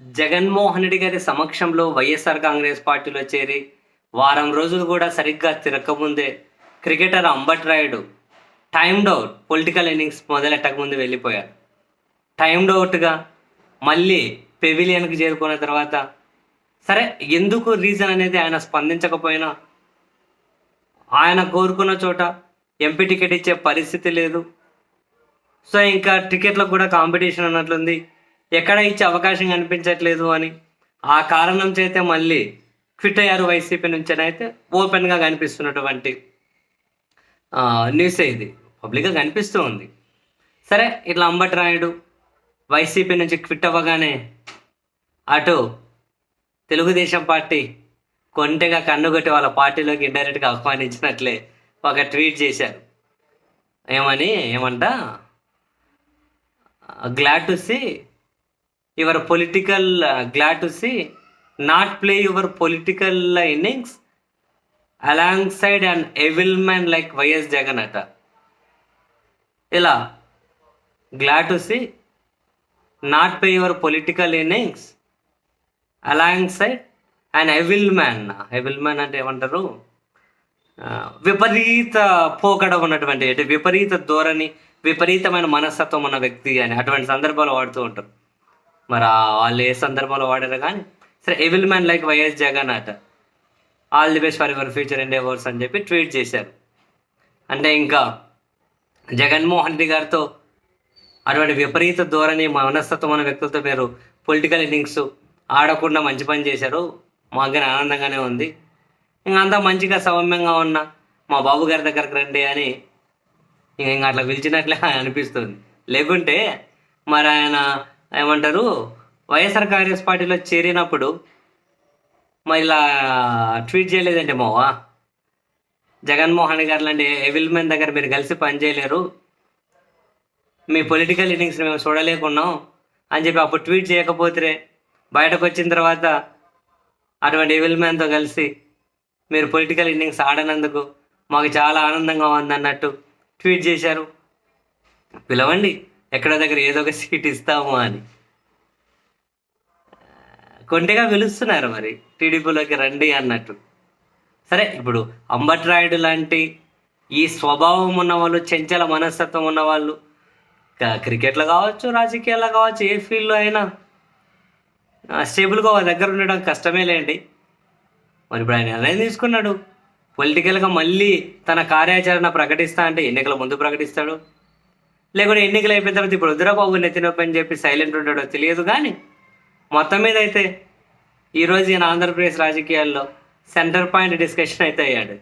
జగన్మోహన్ రెడ్డి గారి సమక్షంలో వైఎస్ఆర్ కాంగ్రెస్ పార్టీలో చేరి వారం రోజులు కూడా సరిగ్గా తిరగకముందే cricketer Ambati Rayudu timed out political innings మొదలెట్టక ముందు వెళ్ళిపోయారు. టైమ్డ్ అవుట్గా మళ్ళీ పెవిలియన్కి చేరుకున్న తర్వాత సరే ఎందుకు రీజన్ అనేది ఆయన స్పందించకపోయినా ఆయన కోరుకున్న చోట ఎంపీ టికెట్ ఇచ్చే పరిస్థితి లేదు. సో ఇంకా టికెట్లకు కూడా కాంపిటీషన్ అన్నట్లుంది. ఎక్కడ ఇచ్చే అవకాశం కనిపించట్లేదు అని. ఆ కారణం చేతే మళ్ళీ క్విట్ అయ్యారు వైసీపీ నుంచేనైతే ఓపెన్గా కనిపిస్తున్నటువంటి న్యూస్ న్యూసే ఇది. పబ్లిక్గా కనిపిస్తూ ఉంది. సరే ఇట్లా అంబటి రాయుడు వైసీపీ నుంచి క్విట్ అవ్వగానే అటు తెలుగుదేశం పార్టీ కొంటెగా కన్నుగొట్టి వాళ్ళ పార్టీలోకి ఇండైరెక్ట్గా ఆహ్వానించినట్లే ఒక ట్వీట్ చేశారు. ఏమని ఏమంట? Glad to see your political glad to see not play your political innings alongside and evil man like YS Jagan అట ఇలా glad to see not play your political innings alongside and evil man evil man అంటే ఏమంటారు? Uh, విపరీత పోకడ ఉన్నటువంటి అంటే విపరీత ధోరణి విపరీతమైన మనస్తత్వం ఉన్న వ్యక్తి అని అటువంటి సందర్భాలు వాడుతూ ఉంటారు. మరి వాళ్ళు ఏ సందర్భంలో వాడారు కానీ సరే evil man like YS Jagan అట all the best for your future and endeavours అని చెప్పి ట్వీట్ చేశారు. అంటే ఇంకా జగన్మోహన్ రెడ్డి గారితో అటువంటి విపరీత ధోరణి మనస్తత్వం అనే వ్యక్తులతో మీరు పొలిటికల్ ఇన్నింగ్స్ ఆడకుండా మంచి పని చేశారు. మాకు దగ్గర ఆనందంగానే ఉంది. ఇంకా అంతా మంచిగా సౌమ్యంగా ఉన్న మా బాబు గారి దగ్గరకు రండి అని ఇంక ఇంకా అట్లా పిలిచినట్లే అనిపిస్తుంది. లేకుంటే మరి ఆయన ఏమంటారు? వైఎస్ఆర్ కాంగ్రెస్ పార్టీలో చేరినప్పుడు మరి ఇలా ట్వీట్ చేయలేదంటే మావా? జగన్మోహన్ గారు లాంటి ఎవిల్ మెన్ దగ్గర మీరు కలిసి పనిచేయలేరు మీ పొలిటికల్ ఇన్నింగ్స్ మేము చూడలేకున్నాం అని చెప్పి అప్పుడు ట్వీట్ చేయకపోతే బయటకు వచ్చిన తర్వాత అటువంటి ఎవిల్ కలిసి మీరు పొలిటికల్ ఇన్నింగ్స్ ఆడనందుకు మాకు చాలా ఆనందంగా ఉందన్నట్టు ట్వీట్ చేశారు. పిలవండి. ఎక్కడో దగ్గర ఏదో ఒక సీట్ ఇస్తాము అని. కొంటెగా పిలుస్తున్నారు మరి. టీడీపీలోకి రండి అన్నట్టు. సరే ఇప్పుడు అంబట్రాయుడు లాంటి ఈ స్వభావం ఉన్న వాళ్ళు చెంచల మనస్తత్వం ఉన్న వాళ్ళు క్రికెట్లో కావచ్చు రాజకీయాల్లో కావచ్చు ఏ ఫీల్డ్లో అయినా స్టేబుల్గా వాళ్ళ దగ్గర ఉండడం కష్టమే లేండి. మరి ఇప్పుడు ఆయన నిర్ణయం తీసుకున్నాడు. పొలిటికల్గా మళ్ళీ తన కార్యాచరణ ప్రకటిస్తా అంటే ఎన్నికల ముందు ప్రకటిస్తాడు. లేకుంటే ఎన్నికలు అయిపోయిన తర్వాత ఇప్పుడు రుద్రబాబు నెత్తినొప్పి అని చెప్పి సైలెంట్ ఉంటాడో తెలియదు కానీ మొత్తం మీద అయితే ఈరోజు ఈయన ఆంధ్రప్రదేశ్ రాజకీయాల్లో సెంటర్ పాయింట్ డిస్కషన్ అయితే అయ్యాడు.